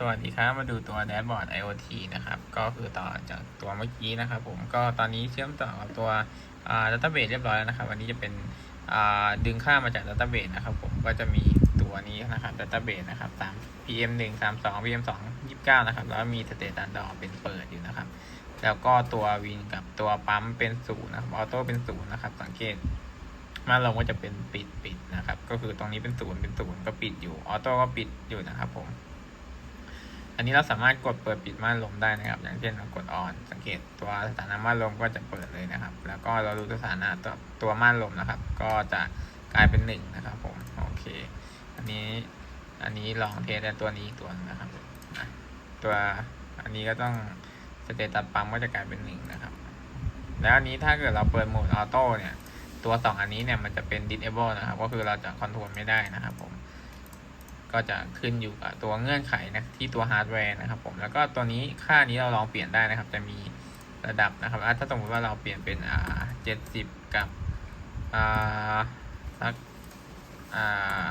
สวัสดีครับ มาดูตัวแดชบอร์ด IoT นะครับ ก็คือต่อจากตัวเมื่อกี้นะครับผม ก็ตอนนี้เชื่อมต่อกับตัวอ่า database เรียบร้อยแล้วนะครับวันนี้จะเป็นดึงค่ามาจาก database นะครับผม ก็จะมีตัวนี้นะครับ database นะครับตาม PM 1 3 2 PM 2 29นะครับ แล้วมี state standard เป็นเปิดอยู่นะครับ แล้วก็ตัววินกับตัวปั๊มเป็นศูนย์นะครับ ออโต้เป็นศูนย์นะครับ สังเกตมาลงก็จะเป็นปิดปิดนะครับ ก็คือตรงนี้เป็นศูนย์เป็นศูนย์ก็ปิดอยู่ ออโต้ก็ปิดอยู่นะครับผม อันนี้เราสามารถกดเปิดปิดม่านลมได้นะครับ อย่างเช่นเรากดออนสังเกตตัวสถานะม่านลมก็จะเปิดเลยนะครับ แล้วก็เราดูสถานะตัวตัวม่านลมนะครับ ก็จะกลายเป็นหนึ่งนะครับผมโอเค อันนี้อันนี้ลองเทสต่ตัวนี้ตัวนึงนะครับ ตัวอันนี้ก็ต้องสเตตัสปั๊มก็จะกลายเป็นหนึ่งนะครับ แล้วอันนี้ถ้าเกิดเราเปิดโหมดออโต้เนี่ย ตัวสองอันนี้เนี่ยมันจะเป็น disable นะครับ ก็คือเราจะคอนโทรลไม่ได้นะครับผม ก็จะขึ้นอยู่กับตัวเงื่อนไขนะที่ตัวฮาร์ดแวร์นะครับผมแล้วก็ตัวนี้ค่านี้เราลองเปลี่ยนได้นะครับ จะมีระดับนะครับถ้าสมมติว่าเราเปลี่ยนเป็นอ่าเจ็ดสิบกับอ่าสักอ่า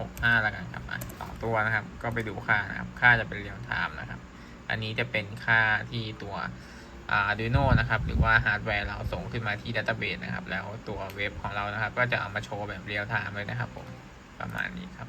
หกห้าแล้วกันครับอะสองตัวนะครับ ก็ไปดูค่านะครับ ค่าจะเป็นเรียลไทม์นะครับ อันนี้จะเป็นค่าที่ตัว Arduino นะครับ หรือว่าฮาร์ดแวร์เราส่งขึ้นมาที่ Database นะครับ แล้วตัวเว็บของเรานะครับ ก็จะเอามาโชว์แบบเรียลไทม์เลยนะครับผมประมาณนี้ครับ